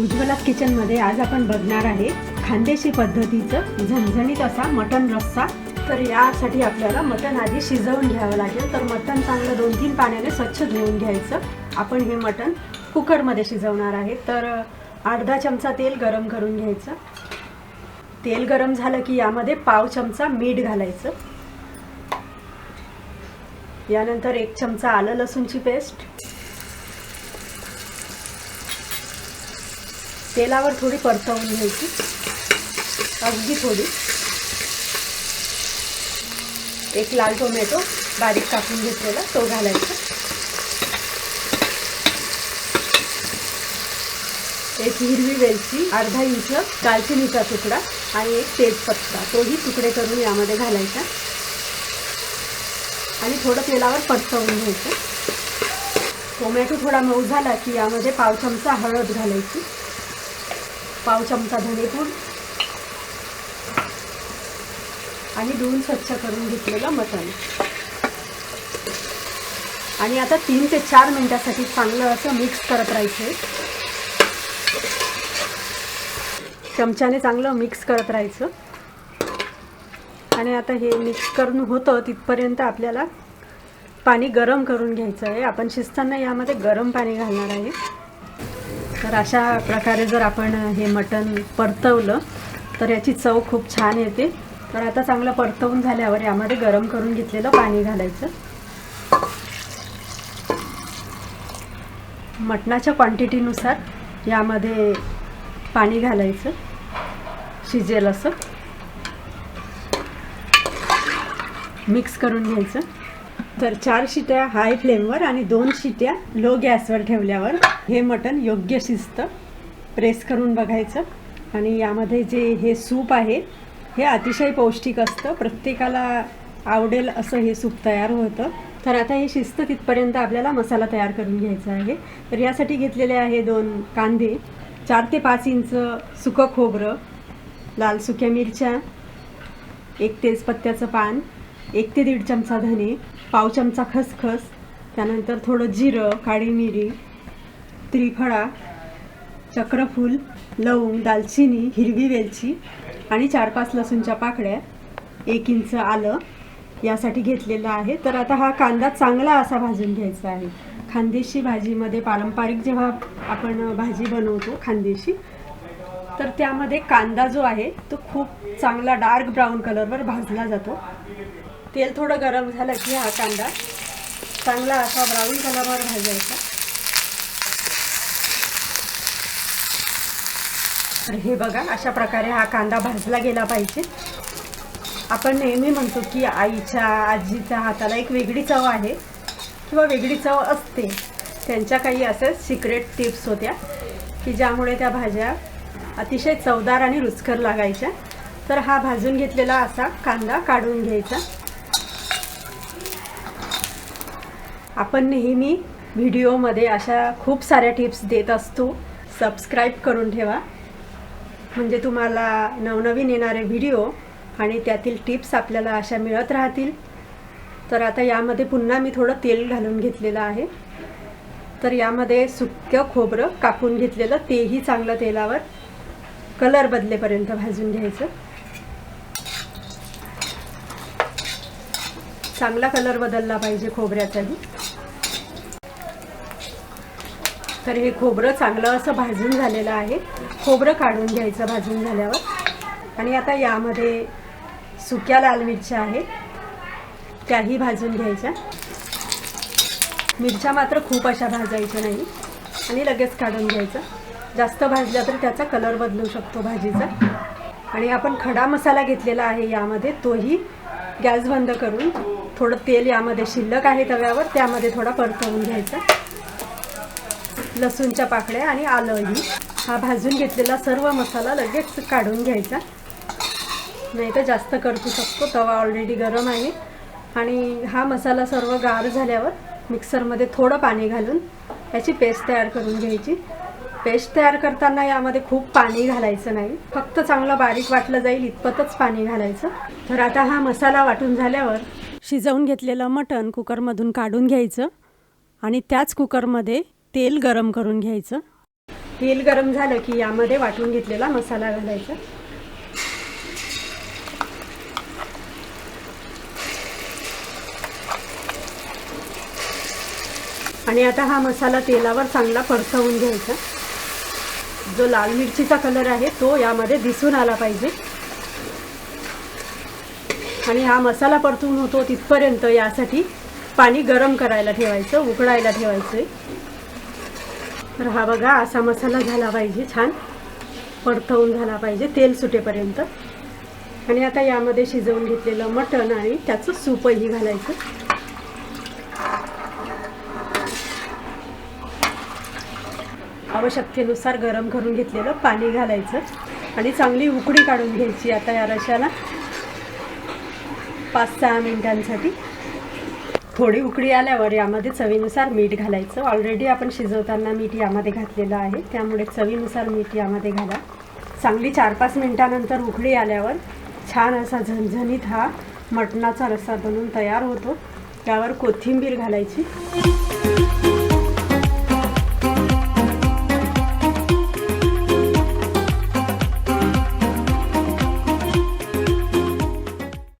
उज्ज्वला किचनमध्ये आज आपण बघणार आहे खानदेशी पद्धतीचं झणझणीत असा मटन रस्सा. तर यासाठी आपल्याला मटन आधी शिजवून घ्यावं लागेल. तर मटन चांगलं दोन तीन पाण्याने स्वच्छ धुवून घ्यायचं. आपण हे मटन कुकरमध्ये शिजवणार आहे. तर अर्धा चमचा तेल गरम करून घ्यायचं. तेल गरम झालं की यामध्ये पाव चमचा मीठ घालायचं. यानंतर एक चमचा आलं लसूणची पेस्ट. तेलावर थोडी परतवून घ्यायची. अगदी थोडी. एक लाल टोमॅटो बारीक कापून घेतलेला तो घालायचा. एक हिरवी वेलची अर्धा इंच दालचिनीचा तुकडा आणि एक तेजपत्ता तोही तुकडे करून यामध्ये घालायचा. आणि थोडं तेलावर परतवून घ्यायचं. टोमॅटो थोडा मऊ झाला की यामध्ये पाव चमचा हळद घालायची. पाव चमचा धनेपूड. आणि धुवून स्वच्छ करून घेतलेलं मटण. आणि आता तीन ते चार मिनिटासाठी चांगलं असं मिक्स करत राहायचं चमच्याने चांगलं मिक्स करत राहायचं. आणि आता हे मिक्स करून होतं तिथपर्यंत आपल्याला पाणी गरम करून घ्यायचं आहे. आपण शिजताना यामध्ये गरम पाणी घालणार आहे. तर अशा प्रकारे जर आपण हे मटण परतवलं तर याची चव खूप छान येते. तर आता चांगलं परतवून झाल्यावर यामध्ये गरम करून घेतलेलं पाणी घालायचं. मटणाच्या क्वांटिटीनुसार यामध्ये पाणी घालायचं शिजेल असं. मिक्स करून घ्यायचं. तर चार शिट्या हाय फ्लेमवर आणि दोन शिट्या लो गॅसवर ठेवल्यावर हे मटण योग्य शिजतं प्रेस करून बघायचं. आणि यामध्ये जे हे सूप आहे हे अतिशय पौष्टिक असतं. प्रत्येकाला आवडेल असं हे सूप तयार होतं. तर आता हे शिजतं तिथपर्यंत आपल्याला मसाला तयार करून घ्यायचा आहे. तर यासाठी घेतलेले आहे दोन कांदे. चार ते पाच इंच सुकं खोबरं लाल सुक्या मिरच्या एक तेजपत्त्याचं पान एक ते दीड चमचा धने पाव चमचा खसखस त्यानंतर थोडं जिरं काळी मिरी त्रिफळा चक्रफूल लवंग दालचिनी हिरवी वेलची आणि चार पाच लसूणच्या पाकळ्या एक इंच आलं यासाठी घेतलेलं आहे. तर आता हा कांदा चांगला असा भाजून घ्यायचा आहे. खानदेशी भाजीमध्ये पारंपरिक जेव्हा आपण भाजी बनवतो खानदेशी तर त्यामध्ये कांदा जो आहे तो खूप चांगला डार्क ब्राऊन कलरवर भाजला जातो. तेल थोडं गरम झालं की हा कांदा चांगला असा ब्राऊन कलरवर भाजायचा. तर हे बघा अशा प्रकारे हा कांदा भाजला गेला पाहिजे. आपण नेहमी म्हणतो की आईच्या आजीच्या हाताला एक वेगळी चव आहे किंवा वेगळी चव असते. त्यांच्या काही असे सिक्रेट टिप्स होत्या की ज्यामुळे त्या भाज्या अतिशय चवदार आणि रुचकर लागायच्या. तर हा भाजून घेतलेला असा कांदा काढून घ्यायचा. आपण नेहमी व्हिडिओमध्ये अशा खूप साऱ्या टिप्स देत असतो. सबस्क्राईब करून ठेवा. म्हणजे तुम्हाला नवनवीन येणारे व्हिडिओ आणि त्यातील टिप्स आपल्याला अशा मिळत राहतील. तर आता यामध्ये पुन्हा मी थोडं तेल घालून घेतलेलं आहे. तर यामध्ये सुक्कं खोबरं कापून घेतलेलं तेही चांगलं तेलावर कलर बदलेपर्यंत भाजून घ्यायचं. चांगला कलर बदलला पाहिजे खोबऱ्याचाही. तर हे खोबरं चांगलं असं भाजून झालेलं आहे. खोबरं काढून घ्यायचं भाजून झाल्यावर. आणि आता यामध्ये सुक्या लाल मिरच्या आहेत. त्याही भाजून घ्यायच्या. मिरच्या मात्र खूप अशा भाजायच्या नाही. आणि लगेच काढून घ्यायचं. जास्त भाजल्या तर त्याचा कलर बदलू शकतो भाजीचा. आणि आपण खडा मसाला घेतलेला आहे यामध्ये. तोही गॅस बंद करून थोडं तेल यामध्ये शिल्लक आहे तव्यावर. त्यामध्ये थोडा परतवून घ्यायचा. लसूणच्या पाकळ्या आणि आलंही हा. भाजून घेतलेला सर्व मसाला लगेच काढून घ्यायचा. नाही तर जास्त करतू शकतो तवा ऑलरेडी गरम आहे. आणि हा मसाला सर्व गार झाल्यावर मिक्सरमध्ये थोडं पाणी घालून याची पेस्ट तयार करून घ्यायची. पेस्ट तयार करताना यामध्ये खूप पाणी घालायचं नाही. फक्त चांगलं बारीक वाटलं जाईल इतपतच पाणी घालायचं. तर आता हा मसाला वाटून झाल्यावर शिजवून घेतलेलं मटण कुकरमधून काढून घ्यायचं. आणि त्याच कुकरमध्ये तेल गरम करून घ्यायचं. तेल गरम झालं की यामध्ये वाटून घेतलेला मसाला घालायचा. आणि आता हा मसाला तेलावर चांगला परसवून घ्यायचा. जो लाल मिरचीचा कलर आहे तो यामध्ये दिसून आला पाहिजे. आणि हा मसाला परतून होतो तिथपर्यंत यासाठी पाणी गरम करायला ठेवायचं उकडायला ठेवायचं तर हा बघा असा मसाला झाला पाहिजे छान. परतवून झाला पाहिजे तेल सुटेपर्यंत. आणि आता यामध्ये शिजवून घेतलेलं मटण आणि त्याचं सूपही घालायचं. आवश्यकतेनुसार गरम करून घेतलेलं पाणी घालायचं. आणि चांगली उकडी काढून घ्यायची आता या रशाला. पाच सहा मिनिटांसाठी. थोडी उकडी आल्यावर यामध्ये चवीनुसार मीठ घालायचं. ऑलरेडी आपण शिजवताना मीठ यामध्ये घातलेलं आहे. त्यामुळे चवीनुसार मीठ यामध्ये घाला. चांगली चार पाच मिनिटानंतर उकडी आल्यावर छान असा झणझणीत हा मटणाचा रस्सा बनून तयार होतो. त्यावर कोथिंबीर घालायची.